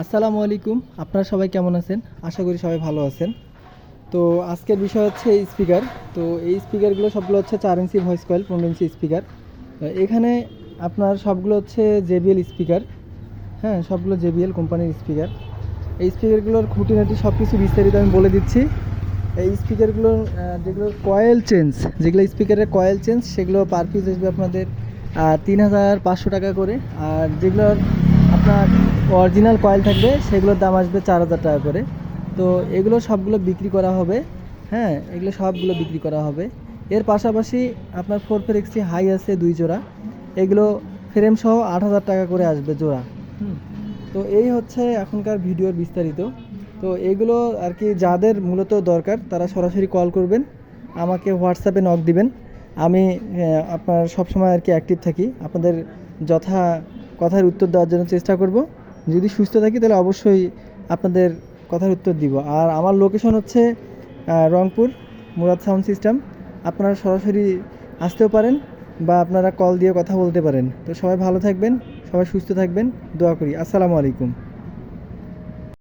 আসসালামু আলাইকুম। আপনারা সবাই কেমন আছেন? আশা করি সবাই ভালো আছেন। তো আজকের বিষয় হচ্ছে এই স্পিকার তো এই স্পিকারগুলো সবগুলো হচ্ছে চার ইঞ্চি ভয়েস কয়েল পনেরো ইঞ্চি স্পিকার এখানে আপনার সবগুলো হচ্ছে জেবিএল স্পিকার হ্যাঁ সবগুলো জেবিএল কোম্পানির স্পিকার এই স্পিকারগুলোর খুঁটিনাটি সব কিছু বিস্তারিত আমি বলে দিচ্ছি। এই স্পিকারগুলোর যেগুলো কয়েল চেঞ্জ যেগুলো স্পিকারের কয়েল চেঞ্জ সেগুলো পার পিস আসবে আপনাদের তিন হাজার পাঁচশো টাকা করে। আর যেগুলোর আপনার অরিজিনাল কয়েল থাকবে সেগুলোর দাম আসবে চার হাজার টাকা করে। তো এগুলো সবগুলো বিক্রি করা হবে। হ্যাঁ এগুলো সবগুলো বিক্রি করা হবে। এর পাশাপাশি আপনার ফোর ফোর এক্সটি হাই আছে দুই জোড়া। এগুলো ফ্রেম সহ আট হাজার টাকা করে আসবে জোড়া। তো এই হচ্ছে এখনকার ভিডিওর বিস্তারিত। তো এগুলো আর কি যাদের মূলত দরকার তারা সরাসরি কল করবেন। আমাকে হোয়াটসঅ্যাপে নক দিবেন। আমি আহ, আপনার সবসময় আর কি অ্যাক্টিভ থাকি। আপনাদের যথা কথার উত্তর দেওয়ার জন্য চেষ্টা করব। যদি সুস্থ থাকি তাহলে অবশ্যই আপনাদের কথার উত্তর দিব। আর আমার লোকেশন হচ্ছে রংপুর, মুরাদ সাউন্ড সিস্টেম আপনারা সরাসরি আসতেও পারেন বা আপনারা কল দিয়ে কথা বলতে পারেন। তো সবাই ভালো থাকবেন, সবাই সুস্থ থাকবেন, দোয়া করি। আসসালামু আলাইকুম।